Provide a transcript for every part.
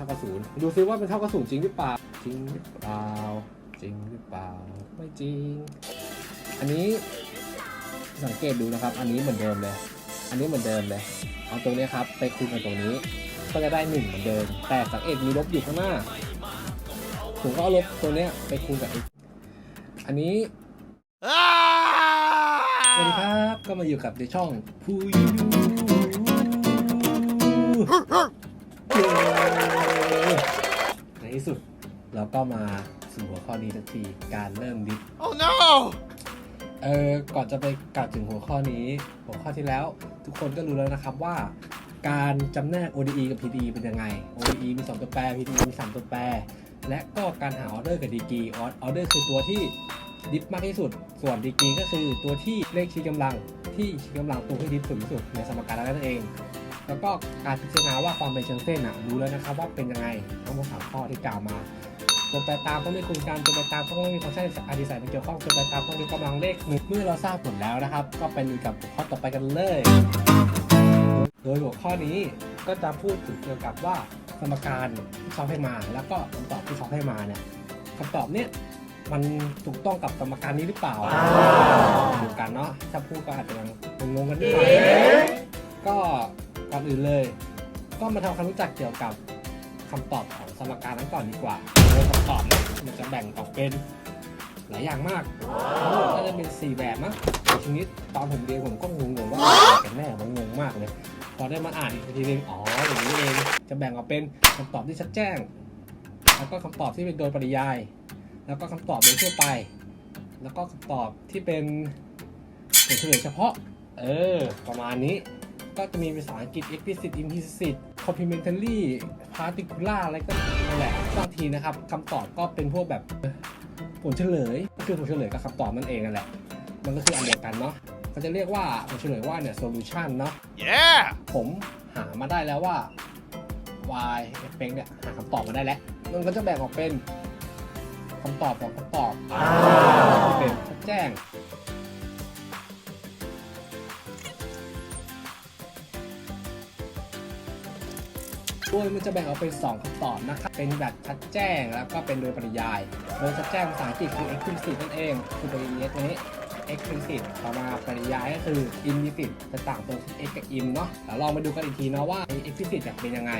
ท่ากับศูนย์ดูซิว่าเป็นเท่ากับศูนย์จริงหรือเปล่าจริงหรือเปล่าจริงหรือเปล่าไม่จริง อันนี้สังเกตดูนะครับ อันนี้เหมือนเดิมเลย อันนี้เหมือนเดิมเลยเอาตรงนี้ครับ ไปคูณกับตรงนี้ ก็จะได้หนึ่งเหมือนเดิม แต่สังเกตมีลบอยู่ข้างหน้าผมก็เอาลบตัวเนี้ยไปคูณกับ x อันนี้สวัสดีครับก็มาอยู่กับในช่องพูยู ที่สุด เราก็มาสู่หัวข้อนี้ทันทีการเริ่มดิฟ Oh no! เออก่อนจะไปกล่าวถึงหัวข้อนี้ หัวข้อที่แล้วทุกคนก็รู้แล้วนะครับว่า การจำแนก ODE กับ PDE เป็นยังไง ODE มี 2 ตัวแปร PDE มี 3 ตัวแปร และก็การหาออเดอร์กับดีกีออเดอร์คือตัวที่ดิฟมากที่สุด ส่วนดีกีก็คือตัวที่เลขชี้กำลังที่ชี้กำลังตัวที่ดิฟสูงที่สุดในสมการนั่นเอง แล้วก็การพิจารณาว่าความเป็นเชิงเส้นอะรู้แล้วนะครับว่าเป็นยังไงทั้งหมดสามข้อที่กล่าวมาตัวแปรตามต้องไม่คูณกันตัวแปรตามต้องไม่มีฟังก์ชันอดีศัยเป็นเกี่ยวข้องตัวแปรตามต้องมีกำลังเลขหนึ่งเมื่อเราทราบผลแล้วนะครับ ก็ไปลุยกับหัวข้อต่อไปกันเลย โดยหัวข้อนี้ก็จะพูดถึงเกี่ยวกับว่าสมการที่เขาให้มา แล้วก็คำตอบที่เขาให้มาเนี่ยคำตอบเนี่ยมันถูกต้องกับสมการนี้หรือเปล่าดูกันเนาะถ้าพูดก็อาจจะยังงงๆกันนิดหน่อยก็ ก่อนอื่นเลย ก็มาทำความรู้จักเกี่ยวกับคำตอบของสมการนั้นก่อนดีกว่าโดยคำตอบเนี่ยมันจะแบ่งออกเป็นหลายอย่างมากทั้งหมดก็จะเป็น 4 แบบมั้งแต่ทีนี้ตอนผมเรียนผมก็งงๆว่าอะไรกันแน่ผมงงมากเลย พอได้มาอ่านอีกทีนึงอ๋ออย่างนี้เองจะแบ่งออกเป็นคำตอบที่ชัดแจ้ง แล้วก็คำตอบที่เป็นโดยปริยาย แล้วก็คำตอบโดยทั่วไป แล้วก็คำตอบที่เป็นผลเฉลยเฉพาะ เออ ประมาณนี้ ก็จะมีภาษาอังกฤษ explicit implicit complementary particular อะไรก็นั่นแหละบางทีนะครับคำตอบก็เป็นพวกแบบผลเฉลย ก็คือผลเฉลยกับคำตอบนั่นเองนั่นแหละ มันก็คืออันเดียวกันเนาะเขาจะเรียกว่าผลเฉลยว่าเนี่ย solution เนาะ Yeah! ผมหามาได้แล้วว่า y เ e เนี่ยหาคำตอบมาได้แล้ว มันก็จะแบ่งออกเป็นคำตอบของคำตอบที่เป็นชัดแจ้ง โดยมันจะแบ่งออกเป็น 2คำตอบนะครับ เป็นแบบชัดแจ้งแล้วก็เป็นโดยปริยาย โดยชัดแจ้งภาษาอังกฤษคือ explicit นั่นเอง คือตัว es ตัวนี้ explicit ต่อมาปริยายก็คือ implicit จะต่างตรงที่ x กับ im เนาะเดี๋ยวลองมาดูกันอีกทีนะว่า explicit เนี่ยเป็นยังไง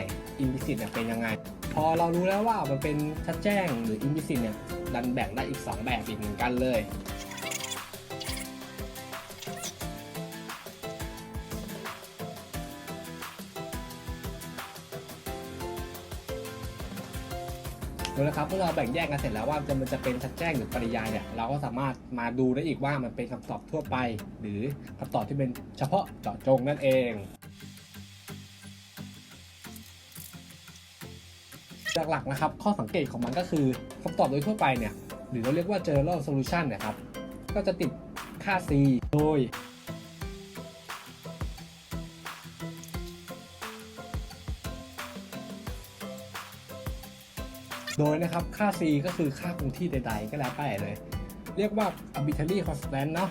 implicit เนี่ยเป็นยังไง พอเรารู้แล้วว่ามันเป็นชัดแจ้งหรือ implicit เนี่ยดันแบ่งได้อีก 2 แบบอีกเหมือนกันเลย ดูนะครับเมื่อเราแบ่งแยกกันเสร็จแล้วว่าจะมันจะเป็นชัดแจ้งหรือปริยายเนี่ยเราก็สามารถมาดูได้อีกว่ามันเป็นคำตอบทั่วไป หรือคำตอบที่เป็นเฉพาะเจาะจงนั่นเองหลักๆนะครับข้อสังเกตของมันก็คือคำตอบโดยทั่วไปเนี่ยหรือเราเรียกว่า general solution เนี่ยครับก็จะติดค่า c โดย โดยนะครับค่า c ก็คือค่าคงที่ใดๆ ก็แล้วแต่เลย เรียกว่า arbitrary constant เนาะ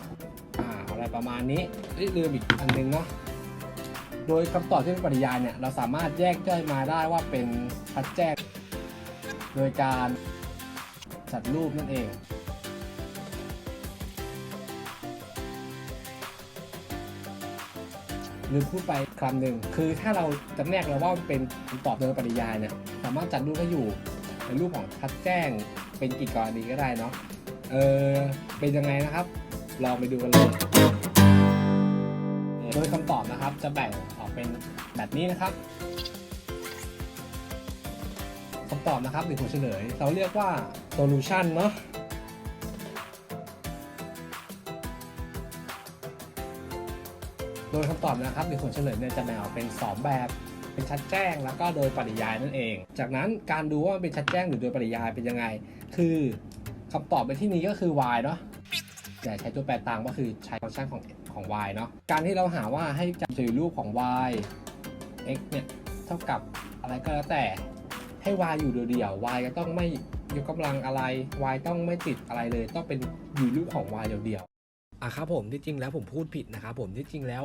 อ่าอะไรประมาณนี้เอ้ยลืมอีกอันหนึงเนาะโดยคำตอบที่เป็นปริยายเนี่ยเราสามารถแยกย่อยมาได้ว่าเป็นชัดแจ้งโดยการจัดรูปนั่นเองลืมพูดไปคำหนึ่งคือถ้าเราจำแนกแล้วว่าเป็นคำตอบโดยปริยายเนี่ยสามารถจัดรูปให้อยู่ ในรูปของชัดแจ้งเป็นกี่กรณีก็ได้เนาะเออเป็นยังไงนะครับ ลองไปดูกันเลย โดยคำตอบนะครับจะแบ่งออกเป็นแบบนี้นะครับคำตอบนะครับหรือผลเฉลย เราเรียกว่า solution เนาะโดยคำตอบนะครับหรือผลเฉลยเนี่ยจะแบ่งออกเป็น 2 แบบ เป็นชัดแจ้งแล้วก็โดยปริยายนั่นเอง จากนั้นการดูว่ามันเป็นชัดแจ้งหรือโดยปริยายเป็นยังไง คือคำตอบในที่นี้ก็คือ y เนาะแต่ใช้ตัวแปรต่ามก็คือใช้ฟังก์ชันของของ y เนาะการที่เราหาว่าให้จับรูปของ y x เนี่ยเท่ากับอะไรก็แล้วแต่ให้ y อยู่เดียว y ก็ต้องไม่ยกกำลังอะไร y ต้องไม่ติดอะไรเลย ต้องเป็นอยู่รูปของ y เดียวๆอะครับผมที่จริงแล้วผมพูดผิดนะครับผมที่จริงแล้ว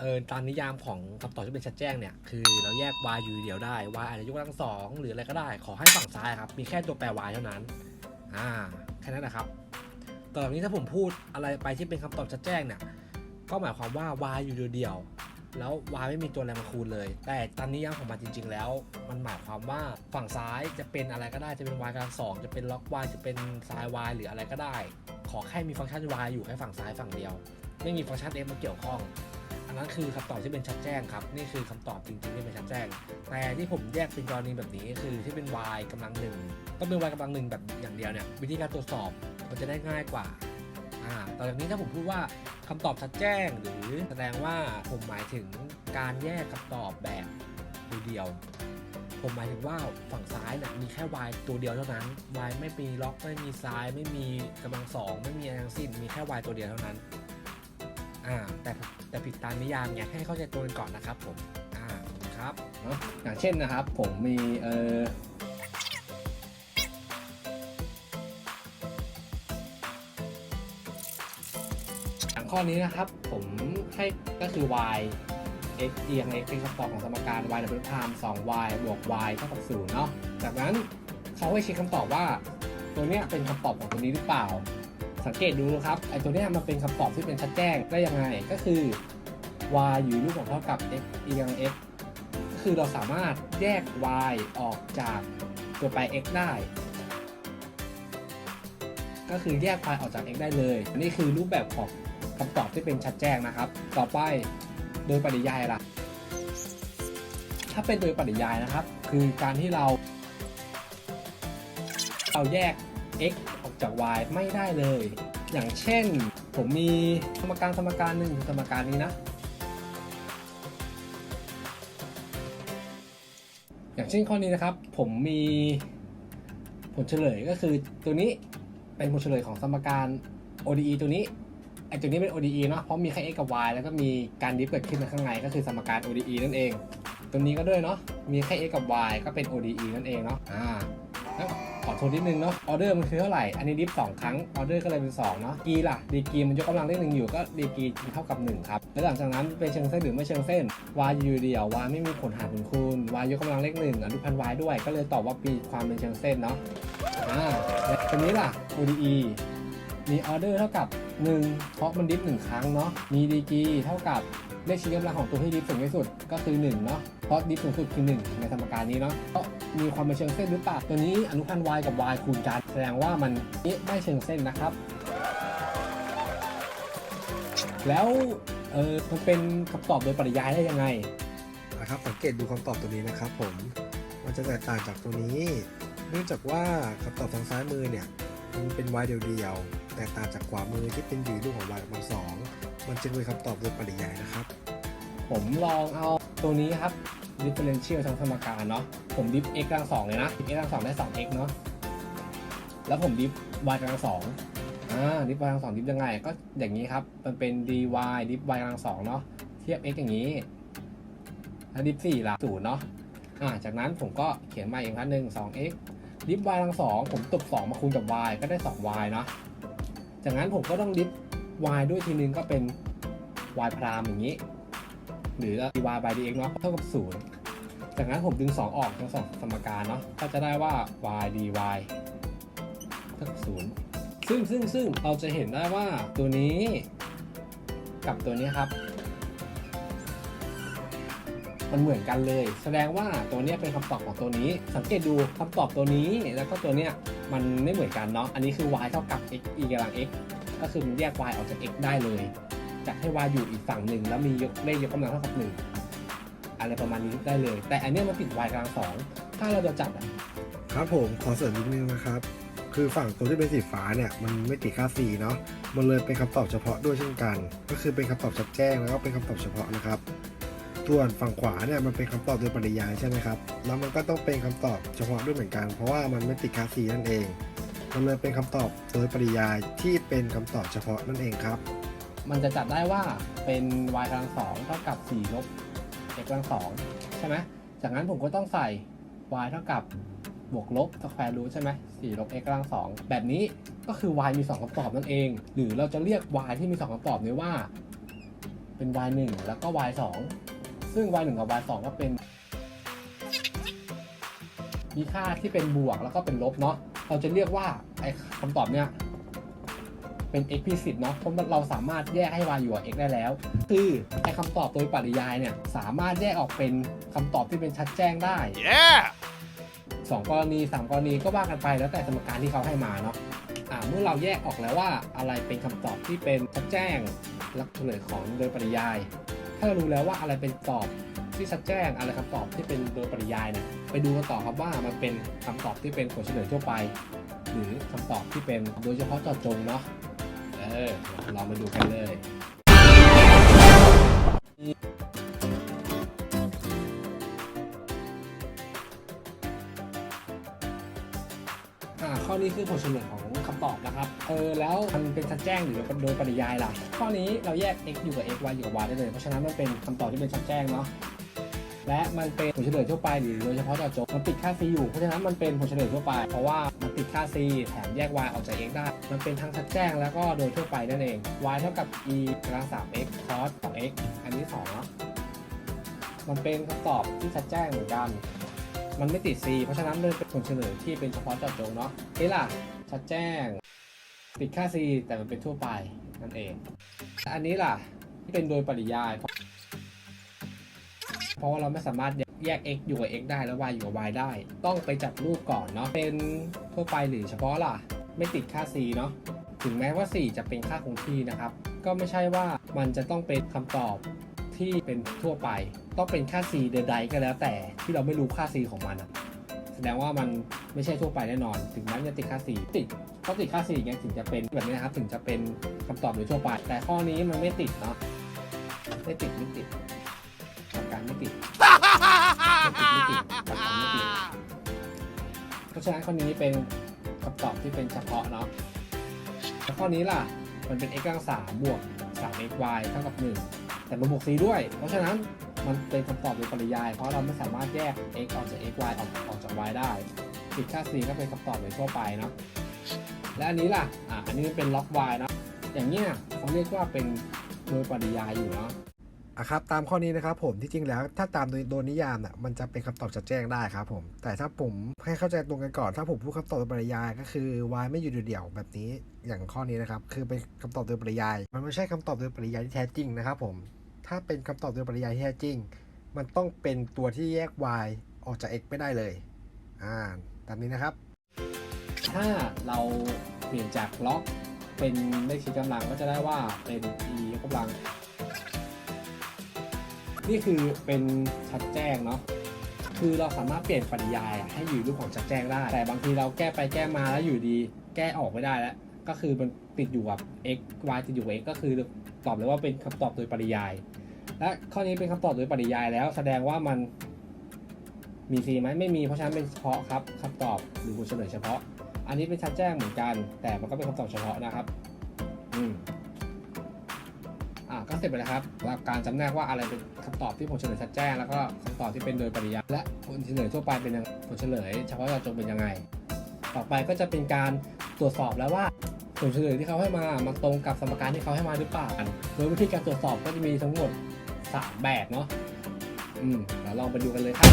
เออตามนิยามของคำตอบที่เป็นชัดแจ้งเนี่ยคือเราแยก y อยู่เดียวได้ y อาจจะยกกำลังสองหรืออะไรก็ได้ ขอให้ฝั่งซ้ายครับ มีแค่ตัวแปร y เท่านั้นอ่าแค่นั้นนะครับต่อจากนี้ถ้าผมพูดอะไรไปที่เป็นคำตอบชัดแจ้งเนี่ยก็หมายความว่า y อยู่เดียวแล้ว y ไม่มีตัวอะไรมาคูณเลย แต่ตามนิยามของมันจริง ๆ แล้ว มันหมายความว่าฝั่งซ้ายจะเป็นอะไรก็ได้จะเป็น y กำลังสองจะเป็นล็อก y จะเป็นซ้าย y หรืออะไรก็ได้ ขอแค่มีฟังก์ชัน y อยู่แค่ฝั่งซ้ายฝั่งเดียว ไม่มีฟังก์ชัน f มาเกี่ยวข้อง นนั้นคือคำตอบที่เป็นชัดแจ้งครับ นี่คือคำตอบจริงๆที่เป็นชัดแจ้ง แต่ที่ผมแยกเป็นกรณีแบบนี้คือที่เป็น y กำลังหนึ่งต้องเป็น y กำลังหนึ่งแบบอย่างเดียวเนี่ยวิธีการตรวจสอบมันจะได้ง่ายกว่าอ่าต่อจากนี้ถ้าผมพูดว่าคำตอบชัดแจ้ง หรือแสดงว่าผมหมายถึงการแยกคำตอบแบบเดียวผมหมายถึงว่าฝั่งซ้ายเนี่ยมีแค่ y ตัวเดียวเท่านั้น y ไม่มีล็อกไม่มีซ้าย ไม่มีกำลังสองไม่มีอะไรทั้งสิ้นมีแค่ y ตัวเดียวเท่านั้น อ่าแต่แต่ผิดตามนิยามไงให้เข้าใจตัวกันก่อนนะครับผมอ่าครับเนาะอย่างเช่นนะครับ ผมมีเอออย่างข้อนี้นะครับ ผมให้ก็คือ y x เอียง x เป็นคำตอบของสมการ y ดับเบิลไทม์ 2y บวก y เท่ากับ0เนาะจากนั้นเขาให้เช็คคำตอบว่า ตัวเนี้ยเป็นคำตอบของตัวนี้หรือเปล่า สังเกตดูนะครับไอตัวนี้มันเป็นคำตอบที่เป็นชัดแจ้งได้ยังไงก็คือ y อยู่รูปของเท่ากับ x อียง x ก็คือเราสามารถแยก y ออกจากตัวแป x ได้ ก็คือแยก y ออกจาก x ได้เลยนนี้คือรูปแบบของคำตอบที่เป็นชัดแจ้งนะครับ ต่อไปโดยปริยายล่ะ ถ้าเป็นโดยปริยายนะครับ คือการที่เราเราแยก x ออกจาก y ไม่ได้เลย อย่างเช่น ผมมีสมการสมการหนึ่งสมการนี้นะ อย่างเช่นข้อนี้นะครับ ผมมีผลเฉลยก็คือตัวนี้เป็นผลเฉลยของสมการ ODE ตัวนี้ไอตัวนี้เป็น ODE เนาะเพราะมีแค่ x กับ y แล้วก็มีการดิฟเกิดขึ้นข้างในก็คือสมการ ODE นั่นเอง ตัวนี้ก็ด้วยเนาะมีแค่ x กับ y ก็เป็น ODE นั่นเองเนาะอ่าแล้ว ขอโทษนิดนึงเนาะออเดอร์มันคือเท่าไหร่ อันนี้ดิฟสองครั้งออเดอร์ก็เลยเป็น2เนาะกีล่ะดีกีมันยกกำลังเลขหนึ่งอยู่ก็ดีกีเท่ากับ1ครับแล้วหลังจากนั้นเป็นเชิงเส้นหรือไม่เชิงเส้นวายอยู่เดียววายไม่มีผลหารถึงคูณวายยกกำลังเลขหนึ่งอนุพันธ์ y ด้วย ก็เลยตอบว่าปีความเป็นเชิงเส้นเนาะอ่าแล้วตัวนี้ล่ะ ODE มีออเดอร์เท่ากับ1เพราะมันดิฟหนึ่งครั้งเนาะมีดีกีเท่ากับเลขชี้กำลังของตัวที่ดิฟสูงที่สุดก็คือ1เนาะเพราะดิฟสูงสุดคือ 1 ในสมการนี้เนาะก็มีความเป็นเชิงเส้นหรือเปล่าตัวนี้อนุพันธ์ y กับ y คูณกันแสดงว่ามันไม่เชิงเส้นนะครับ แล้วเออมันเป็นคำตอบโดยปริยายได้ยังไงนะครับสังเกตดูคำตอบตัวนี้นะครับผมมันจะแตกต่างจากตัวนี้ เนื่องจากว่าคำตอบทางซ้ายมือเนี่ย มันเป็น y เดียวๆ แตกต่างจากขวามือที่เป็นอยู่รูปของ y กำลังสอง มันจึงเป็นคำตอบโดยปริยายนะครับ ผมลองเอาตัวนี้ครับ differential ทางสมการเนาะ ผมดิฟ x กำลังสองเลยนะดิฟ x กำลังสองได้ 2x เนาะ แล้วผมดิฟ y กำลังสองอ่า ดิฟ y กำลังสองดิฟยังไง ก็อย่างนี้ครับ มันเป็น dy ดิฟ y กำลังสองเนาะ เทียบ x อย่างนี้ แล้วดิฟสี่ละศูนย์เนาะ อ่า จากนั้นผมก็เขียนมาอีกครั้งหนึ่ง 2x ดิฟ y กำลังสองผมตบ2มาคูณกับ y ก็ได้ 2y เนาะจากนั้นผมก็ต้องดิฟ y ด้วยทีนึงก็เป็น y พรามอย่างนี้ หรือ dy by dx เนาะเท่ากับ0จากนั้นผมดึง 2 ออกทั้งสองสมการเนาะก็จะได้ว่า y dy เท่ากับ0ซึ่งซึ่งซึ่งเราจะเห็นได้ว่าตัวนี้กับตัวนี้ครับ มันเหมือนกันเลย แสดงว่าตัวนี้เป็นคำตอบของตัวนี้ สังเกตดูคำตอบตัวนี้แล้วก็ตัวเนี้ยมันไม่เหมือนกันเนาะอันนี้คือ y เท่ากับ x e กำลัง x ก็คือมันแยก y ออกจาก x ได้เลยจากให้ y อยู่อีกฝั่งหนึ่งแล้วมียกเลขยกกำลังเท่ากับหนึ่งอะไรประมาณนี้ได้เลย แต่อันนี้มันติด y กำลังสองถ้าเราจะจับครับผมขอเสริมนิดนึงนะครับคือฝั่งตัวที่เป็นสีฟ้าเนี่ยมันไม่ติดค่า c เนาะมันเลยเป็นคำตอบเฉพาะด้วยเช่นกัน ก็คือเป็นคำตอบชัดแจ้งแล้วก็เป็นคำตอบเฉพาะนะครับ ส่วนฝั่งขวาเนี่ยมันเป็นคำตอบโดยปริยายใช่ไหมครับ แล้วมันก็ต้องเป็นคำตอบเฉพาะด้วยเหมือนกัน เพราะว่ามันไม่ติดค่า c นั่นเอง มันเลยเป็นคำตอบโดยปริยายที่เป็นคำตอบเฉพาะนั่นเองครับ มันจะจับได้ว่าเป็น y กำลังสองเท่ากับ4ลบ x กำลังสองใช่ไหมจากนั้นผมก็ต้องใส่ y เท่ากับบวกลบสแควร์รูทใช่ไหม4ลบ x กำลังสองแบบนี้ก็คือ y มี 2คำตอบนั่นเอง หรือเราจะเรียก y ที่มี 2คำตอบนี้ว่า เป็น y 1แล้วก็ y 2 ซึ่ง y 1กับ y 2ก็เป็น มีค่าที่เป็นบวกแล้วก็เป็นลบเนาะเราจะเรียกว่าไอ้คำตอบเนี่ยเป็น explicit เนาะเพราะเราสามารถแยกให้ y อยู่กับ x ได้แล้ว คือไอ้คำตอบโดยปริยายเนี่ยสามารถแยกออกเป็นคำตอบที่เป็นชัดแจ้งได้ Yeah! สองกรณีสามกรณีก็ว่ากันไปแล้วแต่สมการที่เขาให้มาเนาะอ่าเมื่อเราแยกออกแล้วว่าอะไรเป็นคำตอบที่เป็นชัดแจ้งและเฉลยของโดยปริยาย ถ้าเรารู้แล้วว่าอะไรเป็นตอบที่ชัดแจ้งอะไรคำตอบที่เป็นโดยปริยายเนี่ยไปดูกันต่อครับว่ามันเป็นคำตอบที่เป็นผลเฉลยทั่วไป หรือคำตอบที่เป็นโดยเฉพาะเจาะจงเนาะเออเรามาดูกันเลยอ่าข้อนี้คือผลเฉลยของ คำตอบนะครับ เออแล้วมันเป็นชัดแจ้งหรือเป็นโดยปริยายล่ะ ข้อนี้เราแยก x อยู่กับ x y อยู่กับ y ได้เลย เพราะฉะนั้นมันเป็นคำตอบที่เป็นชัดแจ้งเนาะ และมันเป็นผลเฉลยทั่วไปหรือโดยเฉพาะเจาะจงมันติดค่า c อยู่ เพราะฉะนั้นมันเป็นผลเฉลยทั่วไป เพราะว่ามันติดค่า c แถมแยก y ออกจาก x ได้ มันเป็นทั้งชัดแจ้งแล้วก็โดยทั่วไปนั่นเอง y เท่ากับ e กำลัง 3x cos ของ x อันนี้2เนาะ มันเป็นคำตอบที่ชัดแจ้งเหมือนกันมันไม่ติด C เพราะฉะนั้นมันเป็นผลเฉลยที่เป็นเฉพาะเจาะจงเนาะนี่ล่ะัดแจ้ง ติดค่า C แต่มันเป็นทั่วไปนั่นเอง อันนี้ล่ะที่เป็นโดยปริยายเพราะเพราะว่าเราไม่สามารถแยก x อยู่กับ x ได้แล้ว y อยู่กับ y ได้ ต้องไปจับรูปก่อนเนาะเป็นทั่วไปหรือเฉพาะล่ะ ไม่ติดค่า c เนาะถึงแม้ว่า 4 จะเป็นค่าคงที่นะครับ ก็ไม่ใช่ว่ามันจะต้องเป็นคำตอบที่เป็นทั่วไป ต้องเป็นค่า c ใดๆก็แล้วแต่ที่เราไม่รู้ค่า c ของมันอะ แสดงว่ามันไม่ใช่ทั่วไปแน่นอน ถึงแม้จะติดค่า c ติดเพราะติดค่า c อย่างเงี้ยถึงจะเป็นแบบนี้นะครับ ถึงจะเป็นคำตอบโดยทั่วไป แต่ข้อนี้มันไม่ติดเนาะไม่ติดไม่ติดหลักการไม่ติดไม่ติดไม่ติดหลักกาไม่ติดเพราะฉะนั้นข้อนี้เป็นคำตอบที่เป็นเฉพาะเนาะแล้วข้อนี้ล่ะมันเป็น x กำลังสามบวก 3xy เท่ากับ 1 แต่มันบวก c ด้วย เพราะฉะนั้น มันเป็นคำตอบโดยปริยาย เพราะเราไม่สามารถแยก x ออกจาก xy ออกออกจาก y ได้ติดค่า c ก็เป็นคำตอบโดยทั่วไปเนาะและอันนี้ล่ะอะอันนี้เป็นล็อก y นะอย่างเนี้ยเขาเรียกว่าเป็นโดยปริยายอยู่เนาะอะครับตามข้อนี้นะครับผมที่จริงแล้วถ้าตามโดยโดยนิยามน่ะมันจะเป็นคำตอบชัดแจ้งได้ครับผม แต่ถ้าผมให้เข้าใจตรงกันก่อน ถ้าผมพูดคำตอบโดยปริยายก็คือ y ไม่อยู่เดี่ยวแบบนี้อย่างข้อนี้นะครับคือเป็นคำตอบโดยปริยาย มันไม่ใช่คำตอบโดยปริยายที่แท้จริงนะครับผม ถ้าเป็นคำตอบโดยปริยายที่แท้จริง มันต้องเป็นตัวที่แยก y ออกจาก x ไม่ได้เลย อ่า ตามนี้นะครับ ถ้าเราเปลี่ยนจากล็อกเป็นเลขชี้กำลังก็จะได้ว่าเป็น e ยกกำลัง นี่คือเป็นชัดแจ้งเนาะคือเราสามารถเปลี่ยนปริยายให้อยู่รูปของชัดแจ้งได้ แต่บางทีเราแก้ไปแก้มาแล้วอยู่ดี แก้ออกไม่ได้แล้ว ก็คือมันติดอยู่กับ x y ติดอยู่กับ x ก็คือตอบเลยว่าเป็นคำตอบโดยปริยาย และข้อนี้เป็นคำตอบโดยปริยายแล้ว แสดงว่ามันมี c ไหมไม่มีเพราะฉะนั้นเป็นเฉพาะครับคำตอบหรือผลเฉลยเฉพาะ อันนี้เป็นชัดแจ้งเหมือนกัน แต่มันก็เป็นคำตอบเฉพาะนะครับอืมอ่าก็เสร็จไปแล้วครับสำหรับการจำแนกว่าอะไรเป็นคำตอบที่ผลเฉลยชัดแจ้งแล้วก็คำตอบที่เป็นโดยปริยายและผลเฉลยทั่วไปเป็นผลเฉลย เฉพาะเจาะจงเป็นยังไง ต่อไปก็จะเป็นการตรวจสอบแล้วว่า ผลเฉลยที่เขาให้มามันตรงกับสมการที่เขาให้มาหรือเปล่าโดยวิธีการตรวจสอบก็จะมีทั้งหมด 3 แบบเนาะอืมเดี๋ยวลองไปดูกันเลยครับ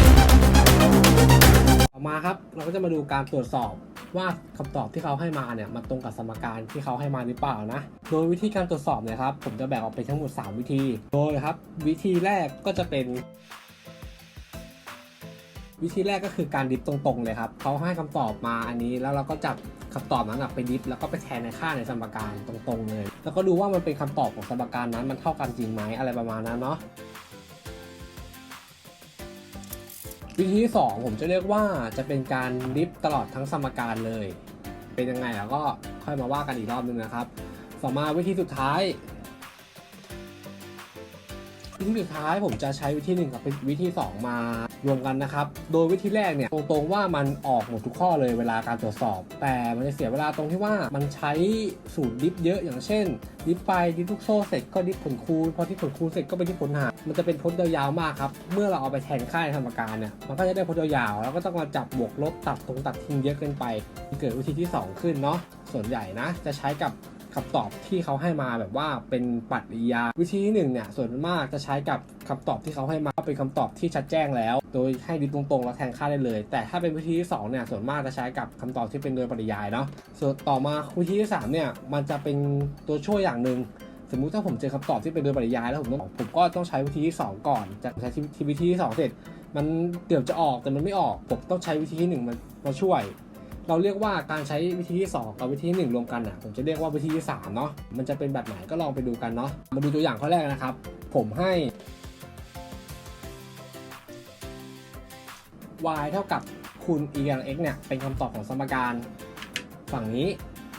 ต่อมาครับ เราก็จะมาดูการตรวจสอบว่าคำตอบที่เขาให้มาเนี่ยมันตรงกับสมการที่เขาให้มาหรือเปล่านะ โดยวิธีการตรวจสอบเนี่ยครับ ผมจะแบ่งออกเป็นทั้งหมด 3 วิธี โดยครับ วิธีแรกก็จะเป็น วิธีแรกก็คือการดิฟตรงๆเลยครับเขาให้คำตอบมาอันนี้แล้วเราก็จับ คำตอบนั้นอะไปดิฟแล้วก็ไปแทนในค่าในสมการตรงๆเลย แล้วก็ดูว่ามันเป็นคำตอบของสมการนั้นมันเท่ากันจริงไหมอะไรประมาณนั้นเนาะวิธีที่สองผมจะเรียกว่าจะเป็นการดิฟตลอดทั้งสมการเลย เป็นยังไงแล้วก็ค่อยมาว่ากันอีกรอบนึงนะครับ ต่อมาวิธีสุดท้าย วิธีสุดท้ายผมจะใช้วิธีหนึ่งกับวิธี 2 มารวมกันนะครับ โดยวิธีแรกเนี่ยตรงๆว่ามันออกหมดทุกข้อเลยเวลาการตรวจสอบ แต่มันจะเสียเวลาตรงที่ว่ามันใช้สูตรดิฟเยอะอย่างเช่น ดิฟไปดิฟทุกโซ่เสร็จก็ดิฟผลคูณพอที่ผลคูณเสร็จก็ไปที่ผลหารมันจะเป็นพจน์ยาวๆมากครับเมื่อเราเอาไปแทนค่าในสมการเนี่ยมันก็จะได้พจน์ยาวๆแล้วก็ต้องมาจับบวกลบตัดตรงตัดทิ้งเยอะเกินไป เกิดวิธีที่ 2 ขึ้นเนาะส่วนใหญ่นะจะใช้กับ คำตอบที่เขาให้มาแบบว่าเป็นปรัชญาวิธีที่หนึ่งเนี่ยส่วนมากจะใช้กับคำตอบที่เขาให้มาเป็นคำตอบที่ชัดแจ้งแล้ว โดยให้ดิตรงๆแล้วแทนค่าได้เลย แต่ถ้าเป็นวิธีที่สองเนี่ยส่วนมากจะใช้กับคำตอบที่เป็นโดยปริยายเนาะส่วนต่อมาวิธีที่สามเนี่ยมันจะเป็นตัวช่วยอย่างหนึ่งสมมุติถ้าผมเจอคำตอบที่เป็นโดยปริยายแล้วผมต้องผมก็ต้องใช้วิธีที่ 2 ก่อนจากใช้ที่วิธีที่2เสร็จ มันเกือบจะออกแต่มันไม่ออกผมต้องใช้วิธีที่1มันมาช่วย เราเรียกว่าการใช้วิธีที่ 2 กับวิธีที่1รวมกันอะผมจะเรียกว่าวิธีที่3เนาะมันจะเป็นแบบไหนก็ลองไปดูกันเนาะมาดูตัวอย่างข้อแรกนะครับ ผมให้ y เท่ากับคูณ e กำลัง x เนี่ยเป็นคำตอบของสมการฝั่งนี้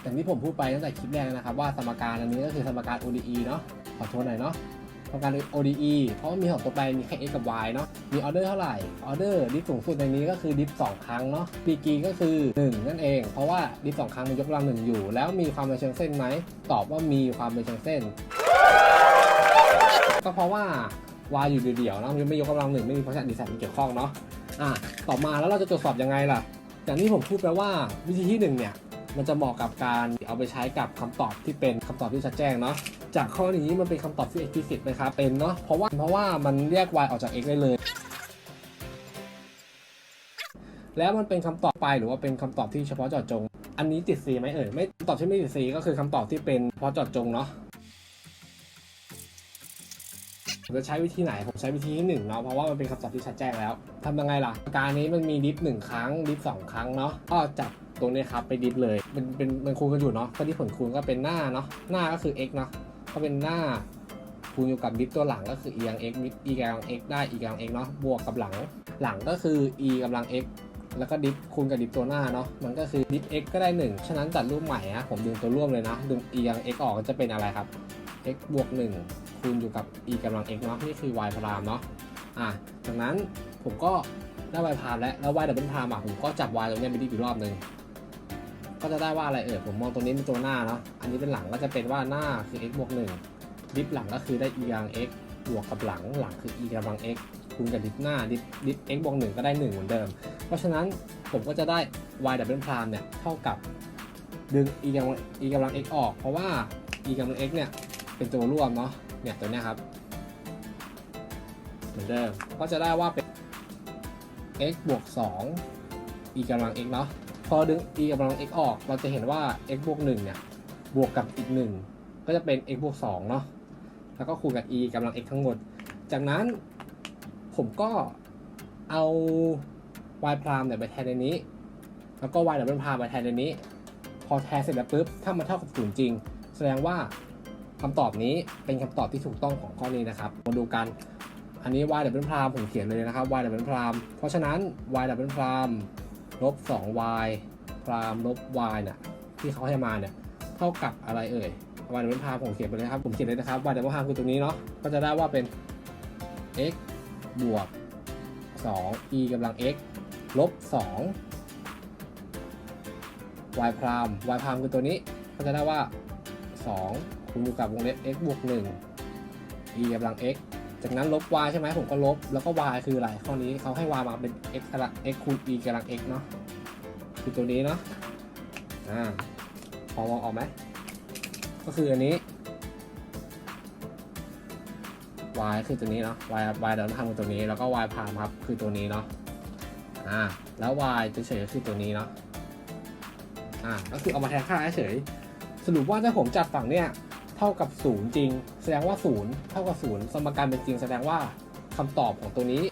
อย่างที่ผมพูดไปตั้งแต่คลิปแรกนะครับว่าสมการอันนี้ก็คือสมการ ODE เนาะขอโทษหน่อยเนาะ สมการ ODE เพราะว่ามีของตัวแปรมีแค่ x กับ y เนาะ มีออเดอร์เท่าไหร่ ออเดอร์ดิฟสูงสุดในนี้ก็คือดิฟ2ครั้งเนาะ PG ก็คือ 1 นั่นเอง เพราะว่าดิฟ2ครั้งมันยกกำลังหนึ่งอยู่ แล้วมีความเป็นเชิงเส้นไหม ตอบว่ามีความเป็นเชิงเส้น ก็เพราะว่า y อยู่เดี่ยวๆเนาะมันไม่ยกกำลังหนึ่งไม่มีเพราะฉะนั้นดีไซน์เกี่ยวข้องเนาะอะต่อมาแล้วเราจะตรวจสอบยังไงล่ะ อย่างที่ผมพูดไปว่าวิธีที่หนึ่งเนี่ย มันจะเหมาะกับการเอาไปใช้กับคำตอบที่เป็นคำตอบที่ชัดแจ้งเนาะจากข้อนี้มันเป็นคำตอบที่ explicit นะครับเป็นเนาะเพราะว่าเพราะว่ามันแยก y ออกจาก x ได้เลย แล้วมันเป็นคำตอบไปหรือว่าเป็นคำตอบที่เฉพาะเจาะจง อันนี้ติด C ไหมเอ่ยไม่คำตอบที่ไม่ติด C ก็คือคำตอบที่เป็นเฉพาะเจาะจงเนาะผมจะใช้วิธีไหน ผมใช้วิธีที่หนึ่งเนาะ เพราะว่ามันเป็นคำตอบที่ชัดแจ้งแล้ว ทำยังไงล่ะ การนี้มันมีดิฟหนึ่งครั้ง ดิฟสองครั้งเนาะ ก็จับ ตรงนี้ครับไปดิฟเลยเป็นเป็นมันคูณกันอยู่เนาะก็ที่ผลคูณก็เป็นหน้าเนาะหน้าก็คือ x เนาะก็เป็นหน้าคูณอยู่กับดิฟตัวหลังก็คือ e กำลัง x e กำลัง x ได้ e กำลัง x เนาะบวกกับหลัง หลังก็คือ e กำลัง x แล้วก็ดิฟคูณกับดิฟตัวหน้าเนาะมันก็คือดิฟ x ก็ได้ 1 ฉะนั้นจัดรูปใหม่อะผมดึงตัวร่วมเลยนะดึง e กำลัง x ออกก็จะเป็นอะไรครับ x บวก 1 คูณอยู่กับ e กำลัง x เนาะนี่คือ y พารามเนาะอะจากนั้นผมก็ได้ y พารามแล้วแล้ว y ดับเบิลพารามอะผมก็จับ y ตรงนี้ไปดิฟอีกรอบหนึ่ง ก็จะได้ว่าอะไรเอ่ยผมมองตรงนี้เป็นตัวหน้าเนาะอันนี้เป็นหลังก็จะเป็นว่าหน้าคือ x บวก1ดิฟหลังก็คือได้ e กำลัง x บวกกับหลังหลังคือ e กำลัง x คูณกับดิฟหน้าดิฟดิฟ x บวก1ก็ได้ 1 เหมือนเดิม เพราะฉะนั้นผมก็จะได้ y ดับเบิลพรามเนี่ยเท่ากับดึง e กำลัง e กำลัง x ออก เพราะว่า e กำลัง x เนี่ยเป็นตัวร่วมเนาะเนี่ยตัวเนี้ยครับเหมือนเดิมก็จะได้ว่าเป็น x บวก2 e กำลัง x เนาะ พอดึง e กำลัง x ออก เราจะเห็นว่า x บวก1เนี่ย บวกกับอีก 1 ก็จะเป็น x บวก2เนาะ แล้วก็คูณกับ e กำลัง x ทั้งหมด จากนั้นผมก็เอา y พรามเนี่ยไปแทนในนี้ แล้วก็ y ดับเบิลพรามไปแทนในนี้ พอแทนเสร็จแล้วปุ๊บ ถ้ามันเท่ากับศูนย์จริง แสดงว่าคำตอบนี้เป็นคำตอบที่ถูกต้องของข้อนี้นะครับ มาดูกัน อันนี้ y ดับเบิลพรามผมเขียนเลยนะครับ y ดับเบิลพรามเพราะฉะนั้น y ดับเบิลพราม ลบ 2y พรามลบ y เนี่ยที่เขาให้มาเนี่ยเท่ากับอะไรเอ่ย y ดับเบิลพามผมเขียนไปเลยครับ ผมเขียนเลยนะครับ y ดับเบิลพามคือตรงนี้เนาะก็จะได้ว่าเป็น x บวก 2 e กำลัง x ลบ 2 y พราม y พรามคือตัวนี้ก็จะได้ว่า 2 คูณกับวงเล็บ x บวก 1 e กำลัง x จากนั้นลบ y ใช่ไหมผมก็ลบ แล้วก็ y คืออะไรข้อนี้เขาให้ y มาเป็น x กำลัง x คูณ e กำลัง x เนาะคือตัวนี้เนาะอ่าพอมองออกไหมก็คืออันนี้ y คือตัวนี้เนาะ y y เดี๋ยวทำคือตัวนี้แล้วก็ y พามครับคือตัวนี้เนาะอ่าแล้ว y เฉยๆคือตัวนี้เนาะอ่าก็คือเอามาแทนค่าเฉยสรุปว่าถ้าผมจัดฝั่งเนี่ย ท่ากับศูนย์จริง แสดงว่าศูนย์เท่ากับศูนย์สมการเป็นจริง แสดงว่าคำตอบของตัวนี้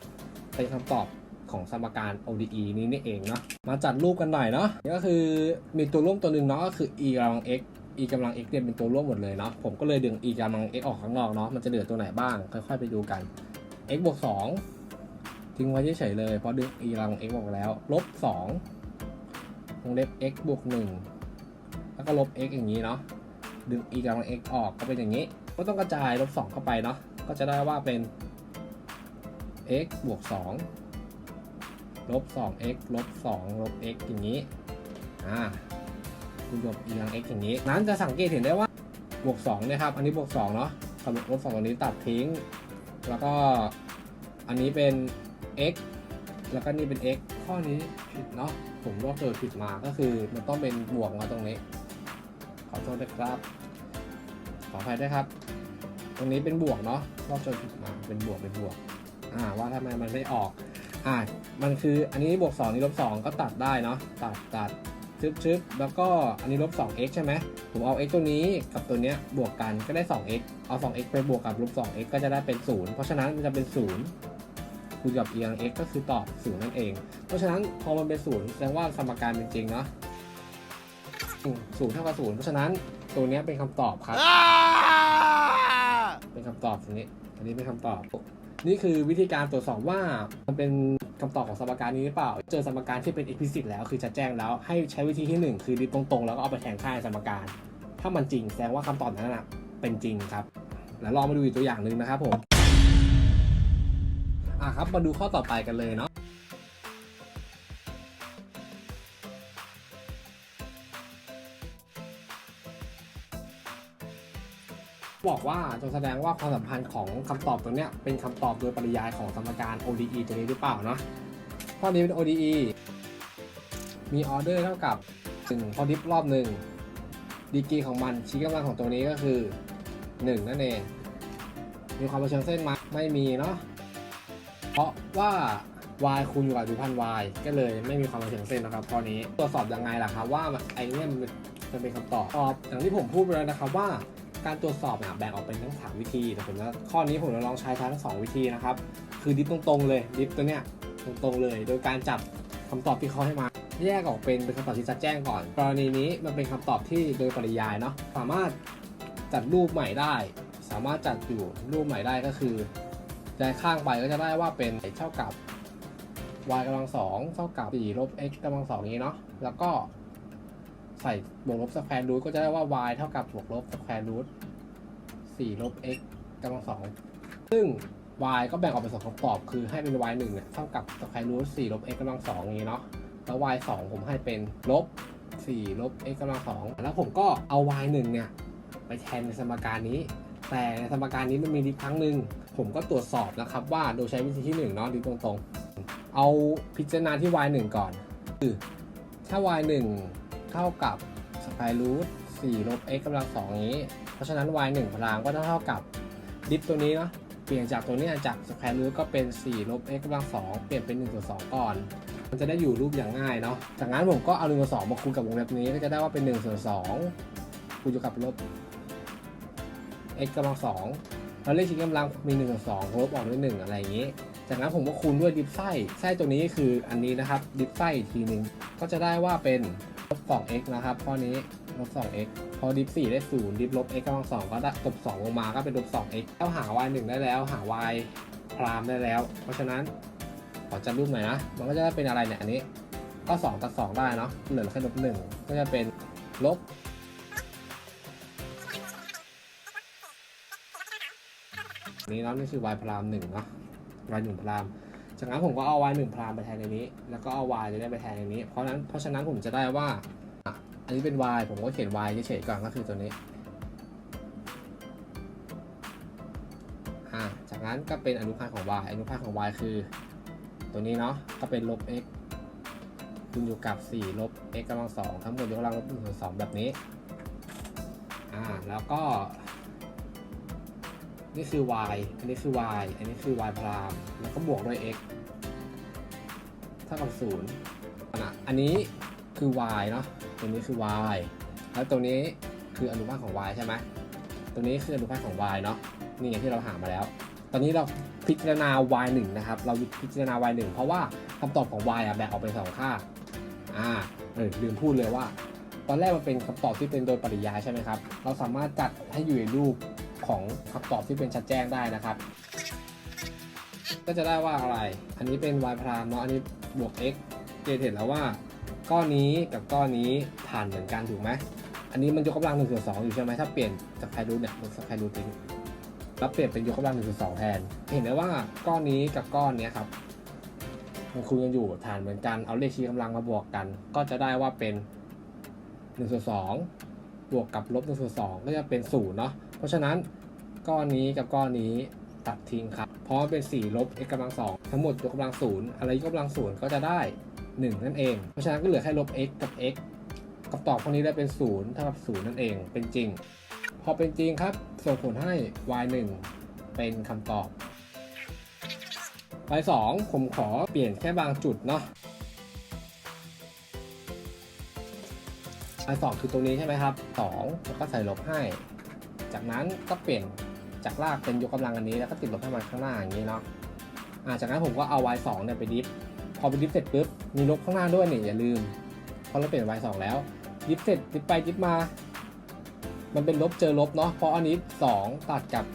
เป็นคำตอบของสมการ ODE นี้นี่เองเนาะมาจัดรูปกันหน่อยเนาะก็คือมีตัวร่วมตัวหนึ่งเนาะก็คือ e กำลัง x e กำลัง x เนี่ยเป็นตัวร่วมหมดเลยเนาะผมก็เลยดึง e กำลัง x ออกข้างนอกเนาะมันจะเหลือตัวไหนบ้าง ค่อยๆไปดูกัน x บวก2ทิ้งไว้เฉยๆเลยเพราะดึง e กำลัง x ออกแล้วลบ2วงเล็บ x บวก1แล้วก็ลบ x อย่างนี้เนาะ ดึง e กำลัง x ออกก็เป็นอย่างนี้ ก็ต้องกระจายลบ 2 เข้าไปเนาะ ก็จะได้ว่าเป็น x บวก 2 ลบ 2x ลบ 2 ลบ x อย่างนี้ อ่าคุณบวก e กำลัง x อย่างนี้ นั้นจะสังเกตเห็นได้ว่า บวก2นี่ยครับ อันนี้บวก2เนาะกับลบ 2ตรงนี้ตัดทิ้ง แล้วก็อันนี้เป็น x แล้วก็นี่เป็น x ข้อนี้ผิดเนาะ ผมลอกเจอผิดมา ก็คือมันต้องเป็นบวกมาตรงนี้ โทษนะครับ ขออภัยด้วยครับ ตรงนี้เป็นบวกเนาะรอบจนผิดมาเป็นบวกเป็นบวก อ่าว่าทำไมมันไม่ออก อ่า มันคืออันนี้บวก2นี่ลบ2ก็ตัดได้เนาะ ตัดตัดชึบชึบแล้วก็อันนี้ลบ 2x ใช่ไหมผมเอา x ตัวนี้กับตัวเนี้ยบวกกันก็ได้ 2x เอา 2x ไปบวกกับลบ 2x ก็จะได้เป็น 0 เพราะฉะนั้นมันจะเป็น 0คูณกับเอียง x ก็คือตอบ 0 นั่นเอง เพราะฉะนั้นพอมันเป็น 0 แสดงว่าสมการเป็นจริงเนาะ อืม0เท่ากับ0เพราะฉะนั้นตัวเนี้ยเป็นคำตอบครับ เป็นคำตอบตรงนี้ อันนี้เป็นคำตอบ นี่คือวิธีการตรวจสอบว่ามันเป็นคำตอบของสมการนี้หรือเปล่า เจอสมการที่เป็น explicit แล้ว คือจะแจ้งแล้วให้ใช้วิธีที่หนึ่งคือดิฟตรงๆ แล้วก็เอาไปแทนค่าในสมการ ถ้ามันจริงแสดงว่าคำตอบนั้นนะเป็นจริงครับ แล้วลองมาดูอีกตัวอย่างหนึ่งนะครับผม อะครับ มาดูข้อต่อไปกันเลยเนาะ บอกว่าจงแสดงว่าความสัมพันธ์ของคำตอบตัวเนี้ยเป็นคำตอบโดยปริยายของสมการ ODE ตัวนี้หรือเปล่าเนาะข้อนี้เป็น ODE มีออเดอร์เท่ากับ1พอดิฟรอบหนึ่งดีกรีของมันชี้กำลังของตัวนี้ก็คือ 1 นั่นเอง มีความประเชิงเส้นไหมไม่มีเนาะเพราะว่า y คูณอยู่กับดูพัน y ก็เลยไม่มีความประเชิงเส้นนะครับข้อนี้ตรวจสอบยังไงล่ะครับว่าไอ้เนี่ยมันมันเป็นคำตอบตอบอย่างที่ผมพูดไปแล้วนะครับว่า การตรวจสอบเนี่ยแบ่งออกเป็นทั้ง 3 วิธีแต่ผมจะข้อนี้ผมจะลองใช้ทั้ง 2 วิธีนะครับ คือดิฟตรงๆเลยดิฟตัวเนี้ยตรงๆเลย โดยการจับคำตอบที่เขาให้มา แยกออกเป็นเป็นคำตอบที่จะแจ้งก่อน กรณีนี้มันเป็นคำตอบที่โดยปริยายเนาะสามารถจัดรูปใหม่ได้ สามารถจัดอยู่รูปใหม่ได้ก็คือย้ายข้างไปก็จะได้ว่าเป็นเท่ากับ y กำลังสองเท่ากับ4ลบ x กำลังสองนี้เนาะแล้วก็ ใส่บวกลบสแควร์รูทก็จะได้ว่า y เท่ากับบวกลบสแควร์รูท4ลบ x กำลังสองซึ่ง y ก็แบ่งออกเป็นสองคำตอบ คือให้เป็น y 1เนี่ยเท่ากับสแควร์รูท4ลบ x กำลังสองอย่างนี้เนาะ แล้ว y 2ผมให้เป็นลบ4ลบ x กำลังสองแล้วผมก็เอา y 1เนี่ยไปแทนในสมการนี้ แต่ในสมการนี้มันมีดิครั้งหนึ่ง ผมก็ตรวจสอบนะครับว่าโดยใช้วิธีที่1เนาะดิตรงๆ เอาพิจารณาที่ y 1ก่อน คือถ้า y 1 เท่ากับสแควร์รูท4ลบ x กำลังสองนี้ เพราะฉะนั้น y 1พลางก็ต้องเท่ากับดิฟตัวนี้เนาะเปลี่ยนจากตัวนี้จากสแควร์รูทก็เป็น4ลบ x กำลังสองเปลี่ยนเป็น1ส่วน2ก่อน มันจะได้อยู่รูปอย่างง่ายเนาะจากนั้นผมก็เอา1ส่วน2มาคูณกับวงเล็บนี้ก็จะได้ว่าเป็น1ส่วน2คูณอยู่กับลบ x กำลังสองแล้วเลขชี้กำลังมี1ส่วน2ลบออกด้วย1อะไรอย่างนี้ จากนั้นผมก็คูณด้วยดิฟไส้ไส้ตัวนี้คืออันนี้นะครับดิฟไส้อีกทีหนึ่งก็จะได้ว่าเป็น ลบ 2x นะครับข้อนี้ลบ 2x พอดิฟ4ได้0ดิฟลบ x กำลัง2ก็ได้ลบ2ลงมาก็เป็นลบ 2x แล้วหา y 1ได้แล้วหา y พรามได้แล้ว เพราะฉะนั้นขอจัดรูปหน่อยนะ มันก็จะได้เป็นอะไรเนี่ยอันนี้ ก็ 2 ตัด 2 ได้เนาะเหลือแค่ลบ 1 ก็จะเป็นลบนี้เนาะนี่คือ y พราม1เนาะ y 1พราม จากนั้นผมก็เอา y 1พรามไปแทนในนี้ แล้วก็เอา y จะได้ไปแทนในนี้ เพราะนั้นเพราะฉะนั้นผมจะได้ว่าอะอันนี้เป็น y ผมก็เขียน y เฉยๆก่อนก็คือตัวนี้อ่าจากนั้นก็เป็นอนุภาคของ y อนุภาคของ y คือ ตัวนี้เนาะก็เป็นลบ x คูณอยู่กับ 4 ลบ x กำลังสองทั้งหมดยกกำลังลบ1ส่วน2แบบนี้อ่าแล้วก็ นี่คือ y อันนี้คือ y อันนี้คือ y พรามแล้วก็บวกด้วย x เท่ากับ0นะอันนี้คือ y เนาะตัวนี้คือ y แล้วตัวนี้คืออนุภาคของ y ใช่ไหมตัวนี้คืออนุภาคของ y เนาะนี่ไงที่เราหามาแล้ว ตอนนี้เราพิจารณา y 1นะครับ เราพิจารณา y 1เพราะว่าคำตอบของ y อะแบ่งออกเป็นสองค่า อ่า เออลืมพูดเลยว่า ตอนแรกมันเป็นคำตอบที่เป็นโดยปริยายใช่ไหมครับ เราสามารถจัดให้อยู่ในรูป ของคำตอบที่เป็นชัดแจ้งได้นะครับ ก็จะได้ว่าอะไร อันนี้เป็น y พรามเนาะ อันนี้บวก x เจเห็นแล้วว่า ก้อนนี้กับก้อนนี้ผ่านเหมือนกันถูกไหม อันนี้มันยกกำลังหนึ่งส่วนสองอยู่ใช่ไหมถ้าเปลี่ยนจากไครูทเนี่ยลดสแควร์รูททิ้งแล้วเปลี่ยนเป็นยกกำลังหนึ่งส่วนสองแทน เห็นได้ว่าก้อนนี้กับก้อนนี้ครับมันคูณกันอยู่ฐานเหมือนกัน เอาเลขชี้กำลังมาบวกกัน ก็จะได้ว่าเป็น1ส่วน2 บวกกับลบ1ส่วน2ก็จะเป็น0เนาะเพราะฉะนั้นก้อนนี้กับก้อนนี้ตัดทิ้งครับเพราะเป็น 4 ลบ x กำลัง2ทั้งหมดยกกำลัง0อะไรยกกำลัง0ก็จะได้ 1 นั่นเอง เพราะฉะนั้นก็เหลือแค่ลบ x กับ x คำตอบข้อนี้ได้เป็น0เท่ากับ0นั่นเอง เป็นจริง พอเป็นจริงครับส่งผลให้ y 1เป็นคำตอบ y 2ผมขอเปลี่ยนแค่บางจุดเนาะ y 2คือตรงนี้ใช่ไหมครับ2แล้วก็ใส่ลบให้ จากนั้นก็เปลี่ยนจากลากเป็นยกกำลังอันนี้แล้วก็ติดลบให้มันข้างหน้าอย่างนี้เนาะอ่าจากนั้นผมก็เอา y 2เนี่ยไปดิฟพอไปดิฟเสร็จปุ๊บมีลบข้างหน้าด้วยนี่อย่าลืมพอเราเปลี่ยน y 2แล้วดิฟเสร็จดิฟไปดิฟมา มันเป็นลบเจอลบเนาะเพราะอันนี้ 2 ตัดกับ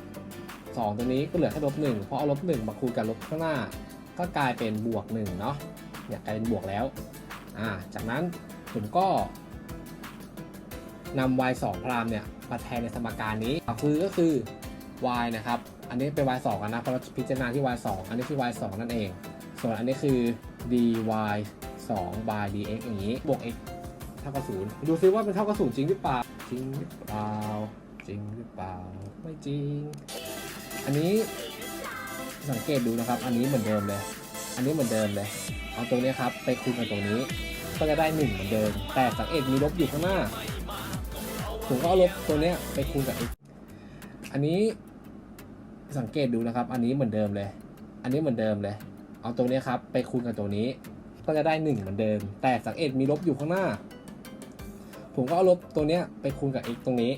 2 ตัวนี้ก็เหลือแค่ลบ1เพราะเอาลบ1มาคูณกับลบข้างหน้า ก็กลายเป็นบวก1เนาะเนี่ยกลายเป็นบวกแล้วอ่าจากนั้นผมก็ นำ y 2พรามเนี่ยมาแทนในสมการนี้คือก็คือ y นะครับ อันนี้เป็น y 2กันนะเพราะเราพิจารณาที่ y 2อันนี้คือ y 2นั่นเอง ส่วนอันนี้คือ dy 2 by dx อย่างนี้ บวก x เท่ากับศูนย์ดูซิว่าเป็นเท่ากับศูนย์จริงหรือเปล่า จริงหรือเปล่า จริงหรือเปล่า ไม่จริง อันนี้สังเกตดูนะครับ อันนี้เหมือนเดิมเลย อันนี้เหมือนเดิมเลย เอาตรงนี้ครับ ไปคูณกับตรงนี้ ก็จะได้หนึ่งเหมือนเดิม แต่สังเกตมีลบอยู่ข้างหน้า ผมก็เอาลบตัวเนี้ยไปคูณกับ x อันนี้สังเกตดูนะครับ อันนี้เหมือนเดิมเลย อันนี้เหมือนเดิมเลย เอาตัวนี้ครับ ไปคูณกับตัวนี้ ก็จะได้หนึ่งเหมือนเดิม แต่สังเกตมีลบอยู่ข้างหน้า ผมก็เอาลบตัวเนี้ยไปคูณกับ x ตรงนี้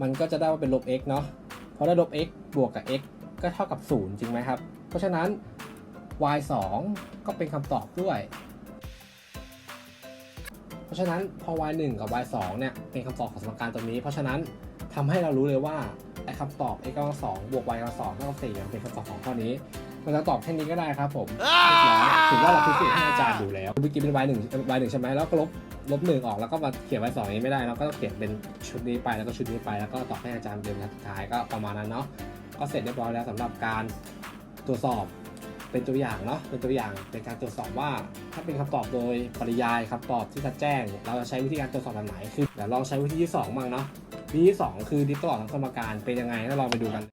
มันก็จะได้ว่าเป็นลบ x เนาะเพอได้ลบ x บวกกับ x ก็เท่ากับ 0 จริงไหมครับ เพราะฉะนั้น y 2ก็เป็นคำตอบด้วย ฉะนั้นพอ y 1กับ y 2เนี่ยเป็นคำตอบของสมการตรงนี้ เพราะฉะนั้นทำให้เรารู้เลยว่าไอ้คำตอบ x กำลังสองบวก y กำลังสองเท่ากับ4มันเป็นคำตอบของข้อนี้เราจะตอบแค่นี้ก็ได้ครับผมถือว่าเราพิสูจน์ให้อาจารย์ดูแล้วเมื่อกี้เป็น y 1 y 1ใช่ไหมแล้วก็ลบลบหนึ่งออกแล้วก็มาเขียน y 2นี้ไม่ได้เราก็ต้องเขียนเป็นชุดนี้ไปแล้วก็ชุดนี้ไปแล้วก็ตอบให้อาจารย์เดือนสุดท้ายก็ประมาณนั้นเนาะก็เสร็จเรียบร้อยแล้วสำหรับการตรวจสอบ เป็นตัวอย่างเนาะเป็นตัวอย่างเป็นการตรวจสอบว่า ถ้าเป็นคำตอบโดยปริยายคำตอบที่จะแจ้ง เราจะใช้วิธีการตรวจสอบแบบไหนคือเดี๋ยวลองใช้วิธีที่2บ้างเนาะวิธีที่สองคือดิจิตลอลทั้งสมการเป็นยังไงแล้วลองไปดูกัน